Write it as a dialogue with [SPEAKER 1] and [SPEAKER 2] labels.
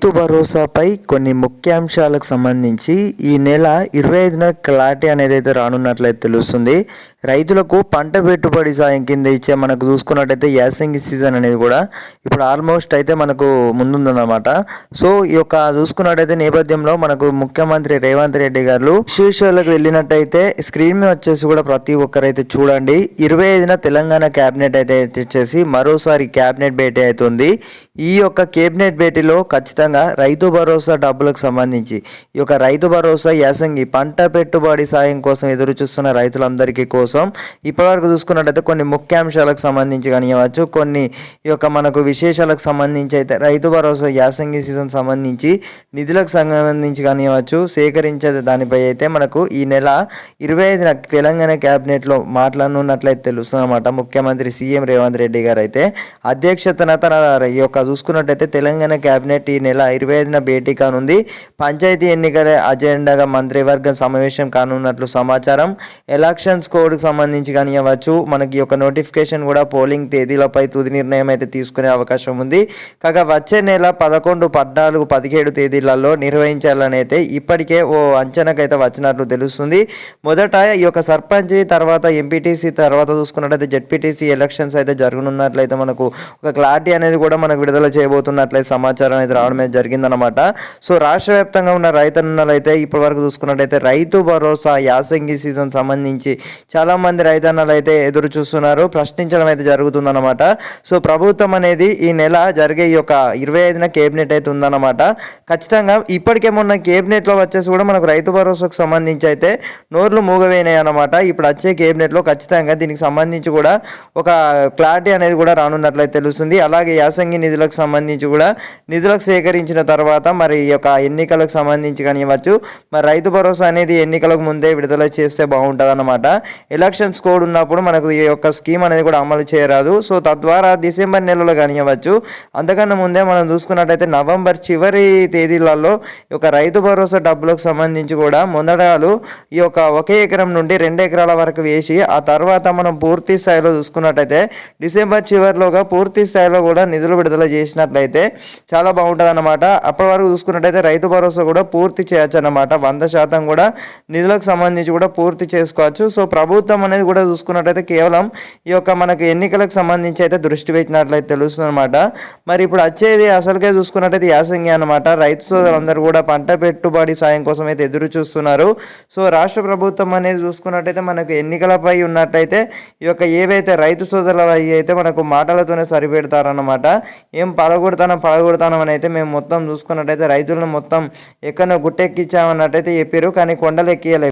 [SPEAKER 1] రైతు భరోసాపై కొన్ని ముఖ్యాంశాలకు సంబంధించి ఈ నెల ఇరవై ఐదున క్లారిటీ అనేది అయితే రానున్నట్లయితే తెలుస్తుంది. రైతులకు పంట పెట్టుబడి సాయం కింద ఇచ్చే మనకు చూసుకున్నట్టయితే యాసంగి సీజన్ అనేది కూడా ఇప్పుడు ఆల్మోస్ట్ అయితే మనకు ముందుందన్నమాట. సో ఈ యొక్క చూసుకున్నట్టయితే నేపథ్యంలో మనకు ముఖ్యమంత్రి రేవంత్ రెడ్డి గారు విశేషాలకు వెళ్ళినట్టయితే స్క్రీన్ మీద వచ్చేసి కూడా ప్రతి ఒక్కరైతే చూడండి. ఇరవై ఐదున తెలంగాణ క్యాబినెట్ అయితే వచ్చేసి మరోసారి క్యాబినెట్ భేటీ అవుతుంది. ఈ యొక్క కేబినెట్ భేటీలో ఖచ్చితంగా రైతు భరోసా డబ్బులకు సంబంధించి ఈ యొక్క రైతు భరోసా యాసంగి పంట పెట్టుబడి సాయం కోసం ఎదురు చూస్తున్న రైతులందరికీ కోసం ఇప్పటివరకు చూసుకున్నట్టయితే కొన్ని ముఖ్యాంశాలకు సంబంధించి కానివ్వచ్చు కొన్ని ఈ యొక్క మనకు విశేషాలకు సంబంధించి అయితే రైతు భరోసా యాసంగి సీజన్ సంబంధించి నిధులకు సంబంధించి కానివ్వచ్చు సేకరించే దానిపై అయితే మనకు ఈ నెల ఇరవై ఐదున తెలంగాణ క్యాబినెట్లో మాట్లాడనున్నట్లయితే తెలుస్తుంది అనమాట ముఖ్యమంత్రి సీఎం రేవంత్ రెడ్డి గారు అయితే అధ్యక్షతన తన ఈ యొక్క చూసుకున్నట్టయితే తెలంగాణ క్యాబినెట్ ఈ నెల ఇరవై ఐదున భేటీ కానుంది. పంచాయతీ ఎన్నికల అజెండాగా మంత్రివర్గం సమావేశం కానున్నట్లు సమాచారం. ఎలక్షన్స్ కోడ్కి సంబంధించి కానివ్వచ్చు మనకి ఒక యొక్క నోటిఫికేషన్ కూడా పోలింగ్ తేదీలపై తుది నిర్ణయం అయితే తీసుకునే అవకాశం ఉంది. కాగా వచ్చే నెల పదకొండు పద్నాలుగు పదిహేడు తేదీలలో నిర్వహించాలని అయితే ఇప్పటికే ఓ అంచనాకైతే వచ్చినట్లు తెలుస్తుంది. మొదట ఈ యొక్క సర్పంచ్ తర్వాత ఎంపీటీసీ తర్వాత చూసుకున్నట్లయితే జెడ్పీటీసీ ఎలక్షన్స్ అయితే జరగనున్నట్లయితే మనకు ఒక క్లారిటీ అనేది కూడా మనకు విడుదల చేయబోతున్నట్లయితే సమాచారం అయితే రావడం అనేది జరిగిందనమాట సో రాష్ట్ర వ్యాప్తంగా ఉన్న రైతన్నలు అయితే ఇప్పటి వరకు చూసుకున్నట్టయితే రైతు భరోసా యాసంగి సీజన్ సంబంధించి చాలామంది రైతన్నలు అయితే ఎదురు చూస్తున్నారు. ప్రశ్నించడం అయితే జరుగుతుందన్నమాట. సో ప్రభుత్వం అనేది ఈ నెల జరిగే ఈ యొక్క ఇరవై ఐదున కేబినెట్ అయితే ఉందన్నమాట. ఖచ్చితంగా ఇప్పటికే మొన్న కేబినెట్లో వచ్చేసి కూడా మనకు రైతు భరోసాకు సంబంధించి అయితే నోర్లు మూగవేనాయి అనమాట ఇప్పుడు వచ్చే కేబినెట్లో ఖచ్చితంగా దీనికి సంబంధించి కూడా ఒక క్లారిటీ అనేది కూడా రానున్నట్లయితే తెలుస్తుంది. అలాగే యాసంగి నిధులకు సంబంధించి కూడా నిధులకు ప్రకటించిన తర్వాత మరి ఈ యొక్క ఎన్నికలకు సంబంధించి కానివ్వచ్చు మరి రైతు భరోసా అనేది ఎన్నికలకు ముందే విడుదల చేస్తే బాగుంటుంది అన్నమాట ఎలక్షన్స్ కోడ్ ఉన్నప్పుడు మనకు ఈ యొక్క స్కీమ్ అనేది కూడా అమలు చేయరాదు. సో తద్వారా డిసెంబర్ నెలలో కానివ్వచ్చు అంతకన్నా ముందే మనం చూసుకున్నట్టయితే నవంబర్ చివరి తేదీలలో ఈ యొక్క రైతు భరోసా డబ్బులకు సంబంధించి కూడా ముందడాలు ఈ యొక్క ఒకే ఎకరం నుండి రెండు ఎకరాల వరకు వేసి ఆ తర్వాత మనం పూర్తి స్థాయిలో చూసుకున్నట్టయితే డిసెంబర్ చివరిలోగా పూర్తి స్థాయిలో కూడా నిధులు విడుదల చేసినట్లయితే చాలా బాగుంటుంది అనమాట అప్పటి వరకు చూసుకున్నట్టయితే రైతు భరోసా కూడా పూర్తి చేయొచ్చు అనమాట వంద శాతం కూడా నిధులకు సంబంధించి కూడా పూర్తి చేసుకోవచ్చు. సో ప్రభుత్వం అనేది కూడా చూసుకున్నట్టయితే కేవలం ఈ యొక్క మనకు ఎన్నికలకు సంబంధించి అయితే దృష్టి పెట్టినట్లయితే తెలుస్తుంది అనమాట మరి ఇప్పుడు వచ్చేది అసలుకే చూసుకున్నట్టయితే యాసంగి అనమాట రైతు సోదరులందరూ కూడా పంట పెట్టుబడి సాయం కోసం అయితే ఎదురు చూస్తున్నారు. సో రాష్ట్ర ప్రభుత్వం అనేది చూసుకున్నట్టయితే మనకు ఎన్నికలపై ఉన్నట్టయితే ఈ యొక్క ఏవైతే రైతు సోదరుల అయితే మనకు మాటలతోనే సరిపెడతారన్నమాట. ఏం పడగొడతానం పడగొడతానం అని అయితే మేము మొత్తం చూసుకున్నట్టయితే రైతులను మొత్తం ఎక్కడో గుట్టెక్కించామన్నట్టయితే చెప్పారు కానీ కొండలు ఎక్కియలేదు